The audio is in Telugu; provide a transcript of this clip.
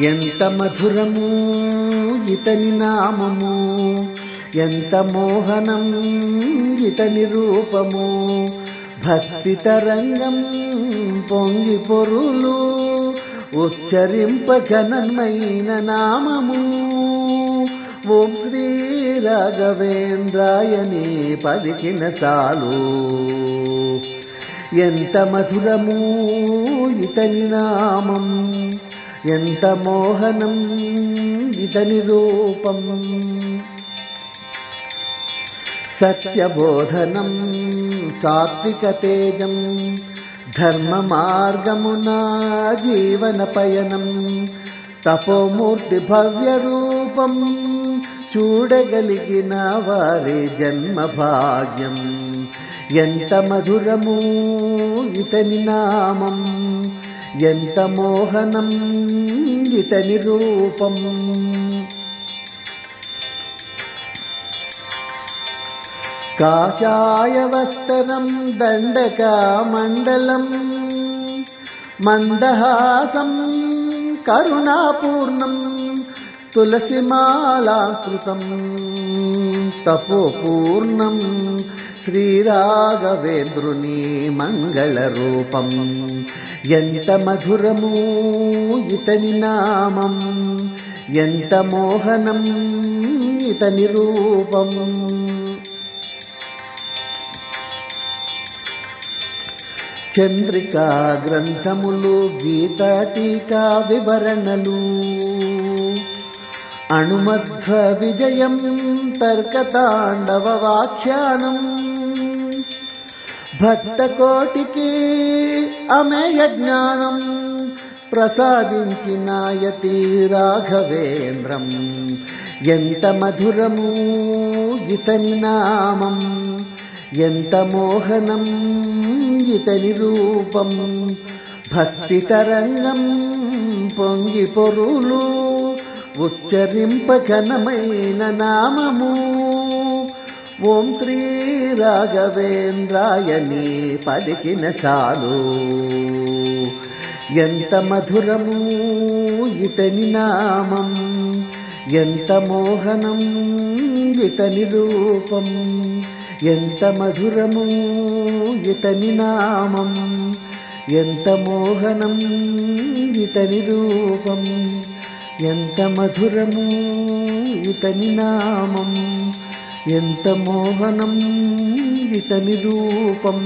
ఎంత మధురము ఇతని నామము ఎంత మోహనం ఇతని రూపము భక్తి తరంగం పొంగి పొరులు ఉచ్చరింపఘనమైన నామము. ఓం శ్రీ రాఘవేంద్రాయని పలికిన చాలు. ఎంత మధురము ఇతని నామం ఎంత మోహనం ఇతని రూపం. సత్యబోధనం సాత్విక తేజం ధర్మ మార్గమునా జీవన పయనం. తపోమూర్తి భవ్య రూపం చూడగలిగిన వారి జన్మ భాగ్యం. ఎంత మధురము ఇతని నామం. ఎంత మోహనం ఇతని రూపం కాషాయవస్త్రం దండకామండలం మందహాసం కరుణాపూర్ణం తులసిమాలాకృతం తపోపూర్ణం శ్రీరాఘవేంద్రుని మంగళరూపం. ఎంత మధురము ఇతని నామం ఎంత మోహనం ఇతని రూపం. చంద్రికా గ్రంథములు గీతా టీకా వివరణలు అణుమధ్వ విజయం తర్కతాండవ వాఖ్యానం భక్త కోటికి అమేయ జ్ఞానం ప్రసాదించిన యతి రాఘవేంద్రం. ఎంత మధురము ఇతని నామం ఎంత మోహనం ఇతని రూపం. భక్తి తరంగం పొంగి పొరులు ఉచ్చరింపఘనమైన నామము. ఓం శ్రీ రాఘవేంద్రాయని పలికిన చాలు. ఎంత మధురము ఇతని నామం ఎంత మోహనం ఇతని రూపం ఎంత మధురము ఇతని నామం ఎంత మోహనం ఇతని రూపం ఎంత మధురము ఇతని నామం. ఎంత మోహనం ఇతని రూపం.